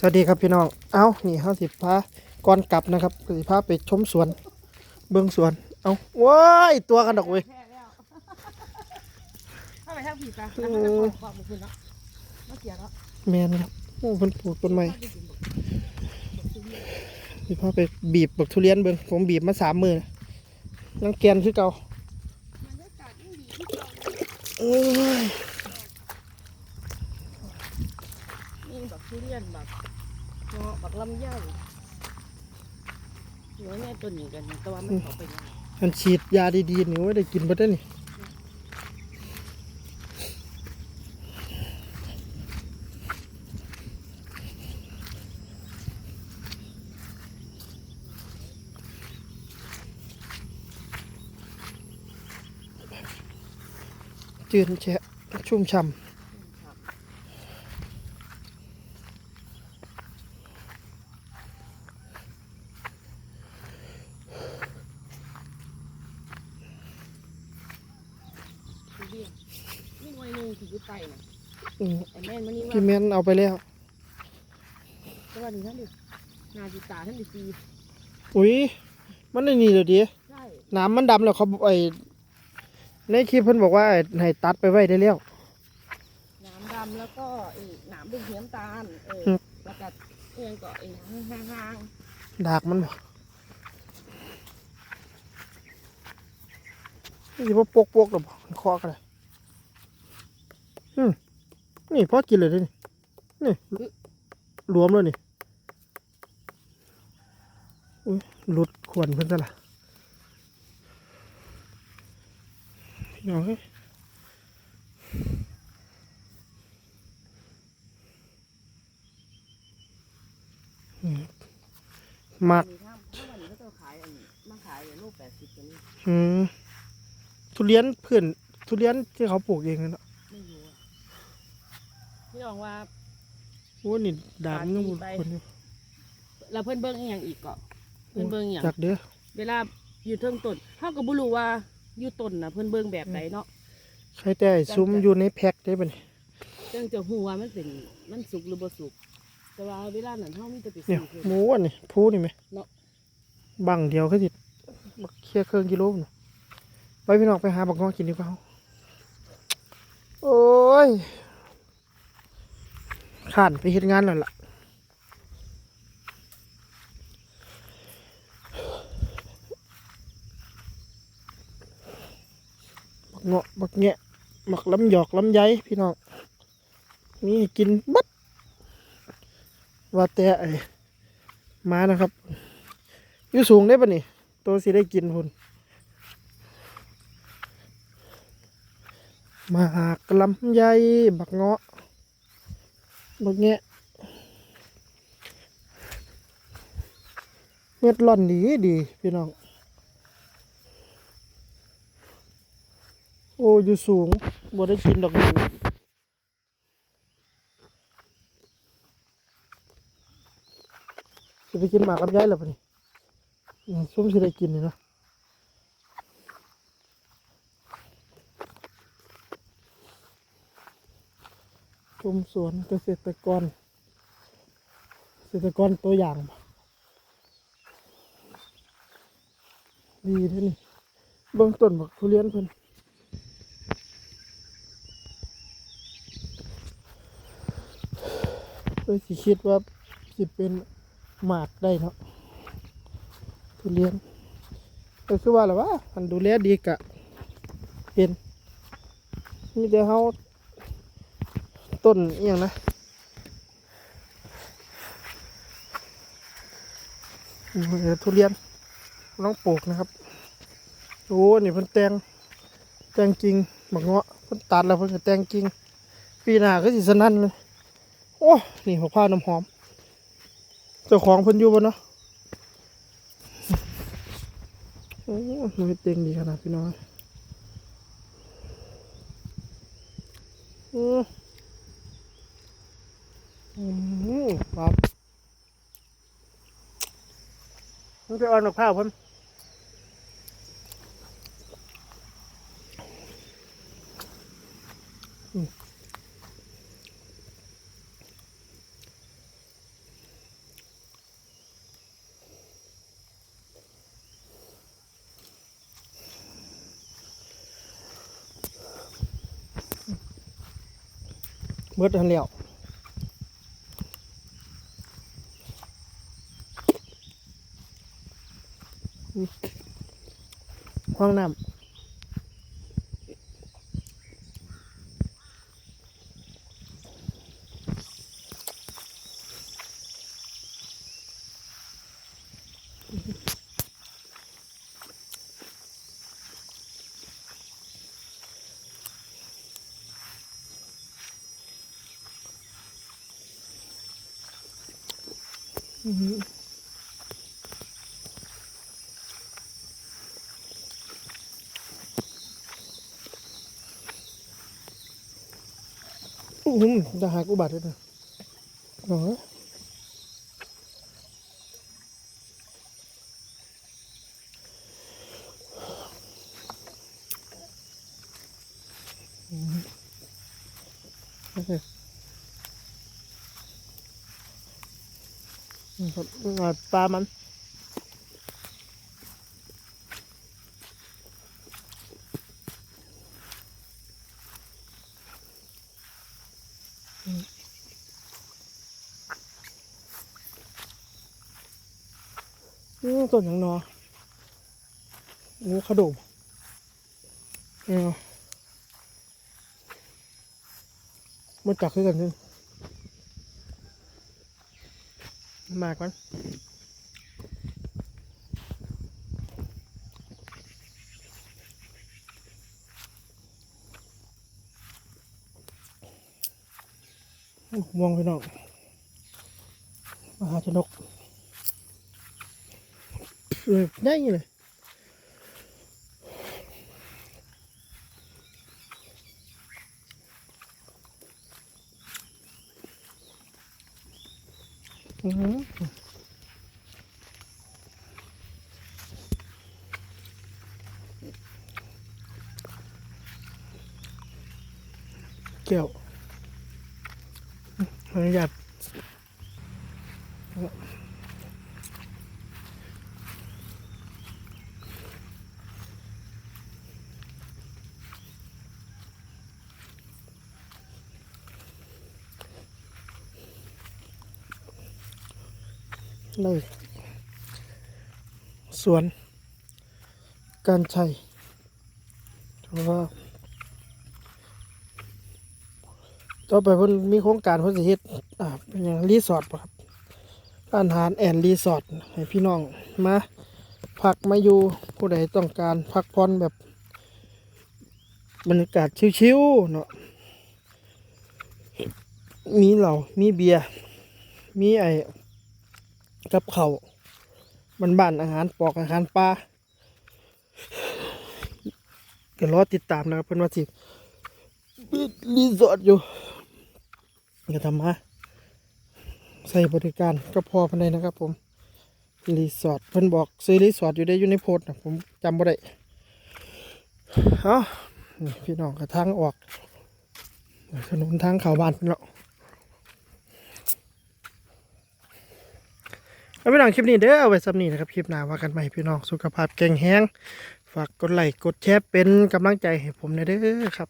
สวัสดีครับพี่น้อง เอ้านี่เฮาสิพาก่อนกลับนะครับก็สิพาไปชมสวน เบิ่งสวน เอ้าว้ายตัวกันดอกเว้ยแพ้แล้วถ้าไปทางผีไปแล้วมันจะปล่อยความมันขึ้นเนาะมาเสียแล้วแม่นครับโอ้เพิ่นปลูกต้นไม้ถ้าไปกินบอกสิพาไปบีบบักทุเรียนเบิ่งผมบีบมาสามมื้อยังแกนคือเก่าบรรยากาศยิ่งดีที่เราเอ้ยนี่แบบทุเรียนแบบ เงาะแบบลำไยหัวแม่ต้นนี้กันแต่ว่ามันเขาไปยังไงอันฉีดยาดีๆนี่ไว้ได้กินบ่ได้นี่จืนแฉะชุ่มฉ่ำ ทุเรียนนี่หน่วยหนึงที่ อยู่ใต้น่ะอืมไอ้แม่นมันนี่ว่าพี่แม่นเอาไปแล้วแต่ว่านี่ท่านดินาจิตาท่านดิซีอุ้ยมันได้นี่เดี๋ยวดีใช่น้ำมันดำแล้วเขาไอ้ในคลิปเพิ่นบอกว่าให้ตัดไปไว้ได้แล้วน้ำดำแล้วก็ไอ้หนามเป็นเทียมตาลเอออืมแล้วก็เอียงก็ไอ้หางห่างดากมันบ่นี่ว่าปกปกๆหรอบ่มันเคอกันเลย อืมนี่พอกินเลยเด้นี่นี่รวมแล้วนี่อุ้ยหลุดขวนเพิ่นซะละพี่น้องเอ้ยอืมๆมักมีถ้าถ้าวันนี้ก็จะขายอันมาขายลูกแปดสิบตัวนี้อืมทุเรียนเพื่อนทุเรียนที่เขาปลูกเองนั่นเนาะไม่รู้อะพี่ล องว่า โอ้นี่ด่างยังบุไปคนอยู่เราเพิ่นเบิ้งอหย่างอีกเก็เพิ่นเบิ้งอหย่างจากเด้อเวลาอยู่เทิงต้นเฮาก็บ่รู้ว่าอยู่ต้นน่ะเพิ่นเบิ้งแบบใดเนาะใครแต่ไอ้ซุ้มอยู่ในแพ็คได้ปะเนี่ยจังจะฮู้ว่ามันเป็นมันสุกหรือบ่สุกแต่ว่าเวลานั้นเฮามีแต่ไปเนี่ซื้ยอเพิ่นหมูอันนี้พูนี่ไหมเนาะบังเดียวก็สิบักเคี่ยเครื่องกิโลน่ะไปพี่น้องไปหาบักงอกินดีกว่าโอ้ย ข้านไปเฮ็ดงานแล้วล่ะบักเงาะบักแงะบักลำหยอกลำไยพี่น้องมีกินบัดว่าแต่ไอ้มานะครับอยู่สูงได้ปะนี่ ตัวสิได้กินพุ่นหมากลำไยบักเงาะ บักแงะเม็ดร่อนดีดีพี่น้อง โอ้อยู่สูงบ่ได้กินดอกนี่จะไปกินหมากลำไยเหรอปะนี่อืมส้มสิได้กินนี่เนาะ ชมสวนเกษตรกร เกษตรกรตัวอย่าง ดีเด้อนี่เบื้องต้นบักทุเรียนเพิ่นเลยสิคิดว่าสิเป็นหมากได้เนาะทุเรียนก็คือว่าหละว่ามันดูแลดีกะ เป็นมีแต่เฮา ต้นเอหย่างนะ ทุเรียนต้องปลูกนะครับ โอ้นี่เพิ่นแตงแต่งกิ่งบักเงาะเพิ่นตัดแล้วเพิ่นก็แต่งกิ่งปีหน้าก็สิสนั่นเลยโอ้นี่หัวผ้าน้ำหอม เจ้าของเพิ่นอยู่บ่เนาะโอ้มันเต็งดีขนาดพี่น้อยอือ ครับมันไปอ่อนกับข้าวพ่นเบิดทันแล้ว ห้องน้ำอืมอุ้ม จะหากอุบัติเลยนะโอ้ ยอืมโอเคนี่ครับอ่าปลามันห้องนองูขดมเนี่ยมันจักขึ้นกันนึงมากมัน มองไปน้องมหาชนกเออได้ยังเลยอือหือเกี่ยว อนุญาตเลยสวน การชัยเพราะว่า ต่อไปเพิ่นมีโครงการเพิ่นสิเฮ็ดอ่าเป็นอย่างรีสอร์ทครับร้านอาหารแอนรีสอร์ทให้พี่น้องมาพักมาอยู่ผู้ใดต้องการพักผ่อนแบบบรรยากาศชิวๆเนาะมีเหล้ามีเบียร์มีไอ้กับเขาวมันบ้านๆอาหารปอกอาหารปลาก็รอติดตามนะครับเพื่อนว่าสิรีสอร์ทอยู่ ก็ทำมาใส่บริการก็พอพันใดนะครับ ผมรีสอร์ทเพิ่นบอกซื้อรีสอร์ทอยู่ได้อยู่ในโพสต์นะผมจำบ่ได้เอาพี่น้องกระทางออกถนนทางเขาบ้านพี่น้องเอาไปหนังคลิปนี้เด้อเอาไว้สำนีนะครับ คลิปหน้าว่ากันใหม่พี่น้องสุขภาพแข็งแรงฝากกดไลค์กดแชร์เป็นกำลังใจให้ผมหนะเด้อครับ